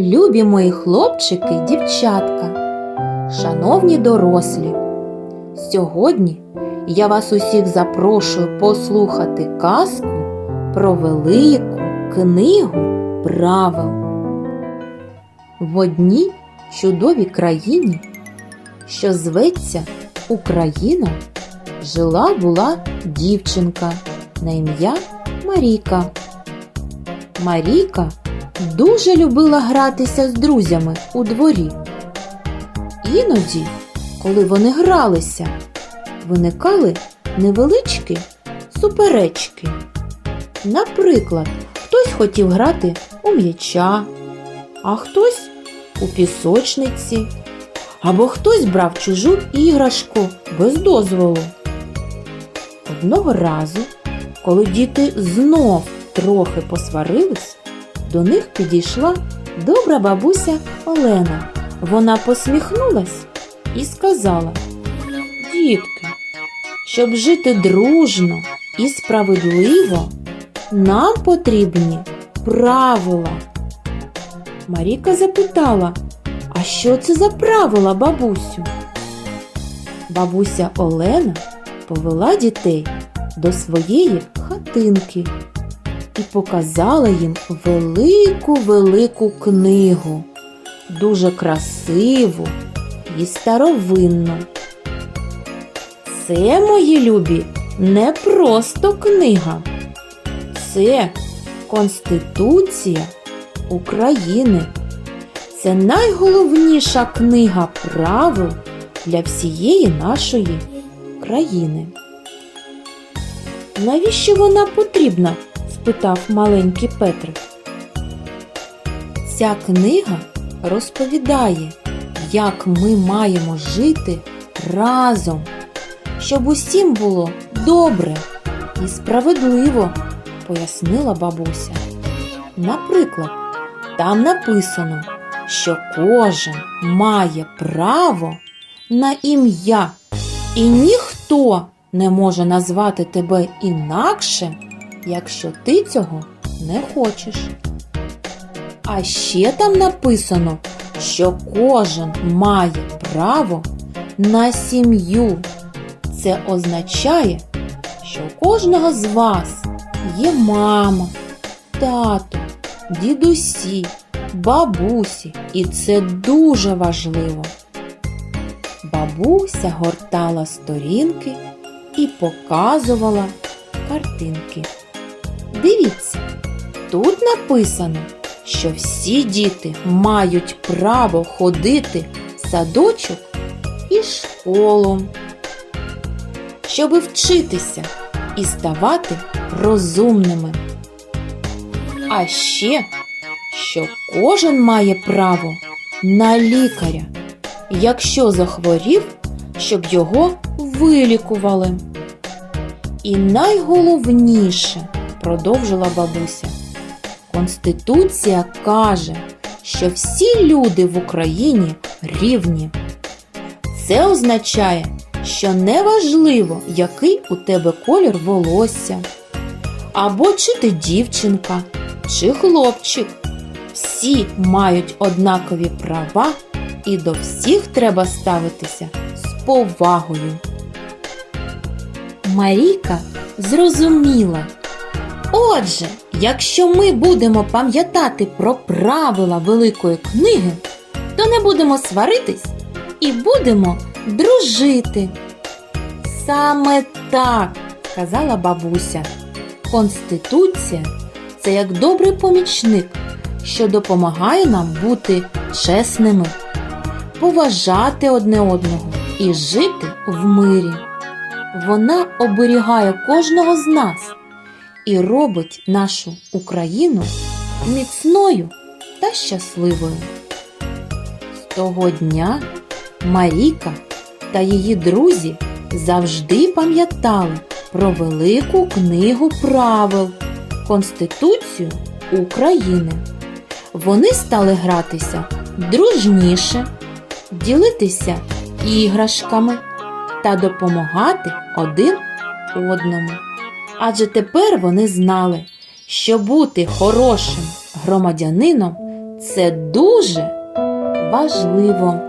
Любі мої хлопчики, дівчатка, шановні дорослі, сьогодні я вас усіх запрошую послухати казку про велику книгу правил. В одній чудовій країні, що зветься Україна, жила була дівчинка на ім'я Маріка. Маріка дуже любила гратися з друзями у дворі. Іноді, коли вони гралися, виникали невеличкі суперечки. Наприклад, хтось хотів грати у м'яча, а хтось у пісочниці, або хтось брав чужу іграшку без дозволу. Одного разу, коли діти знов трохи посварились, до них підійшла добра бабуся Олена. Вона посміхнулась і сказала: Дітки, щоб жити дружно і справедливо, нам потрібні правила. Маріка запитала, а що це за правила, бабусю? Бабуся Олена повела дітей до своєї хатинки і показала їм велику велику книгу, дуже красиву і старовинну. Це, мої любі, не просто книга, це Конституція України. Це найголовніша книга правил для всієї нашої країни. Навіщо вона потрібна? Спитав маленький Петрик. Ця книга розповідає, як ми маємо жити разом, щоб усім було добре і справедливо, пояснила бабуся. Наприклад, там написано, що кожен має право на ім'я, і ніхто не може назвати тебе інакше, якщо ти цього не хочеш. А ще там написано, що кожен має право на сім'ю. Це означає, що у кожного з вас є мама, тато, дідусі, бабусі, і це дуже важливо. Бабуся гортала сторінки і показувала картинки. Дивіться, тут написано, що всі діти мають право ходити в садочок і школу, щоби вчитися і ставати розумними. А ще, що кожен має право на лікаря, якщо захворів, щоб його вилікували. І найголовніше, продовжила бабуся, Конституція каже, що всі люди в Україні рівні. Це означає, що неважливо, який у тебе колір волосся, або чи ти дівчинка, чи хлопчик. Всі мають однакові права, і до всіх треба ставитися з повагою. Марійка зрозуміла. Отже, якщо ми будемо пам'ятати про правила Великої книги, то не будемо сваритись і будемо дружити. Саме так, сказала бабуся. Конституція це як добрий помічник, що допомагає нам бути чесними, поважати одне одного і жити в мирі. Вона оберігає кожного з нас і робить нашу Україну міцною та щасливою. З того дня Маріка та її друзі завжди пам'ятали про велику книгу правил Конституцію України. Вони стали гратися дружніше, ділитися іграшками та допомагати один одному. Адже тепер вони знали, що бути хорошим громадянином Це дуже важливо.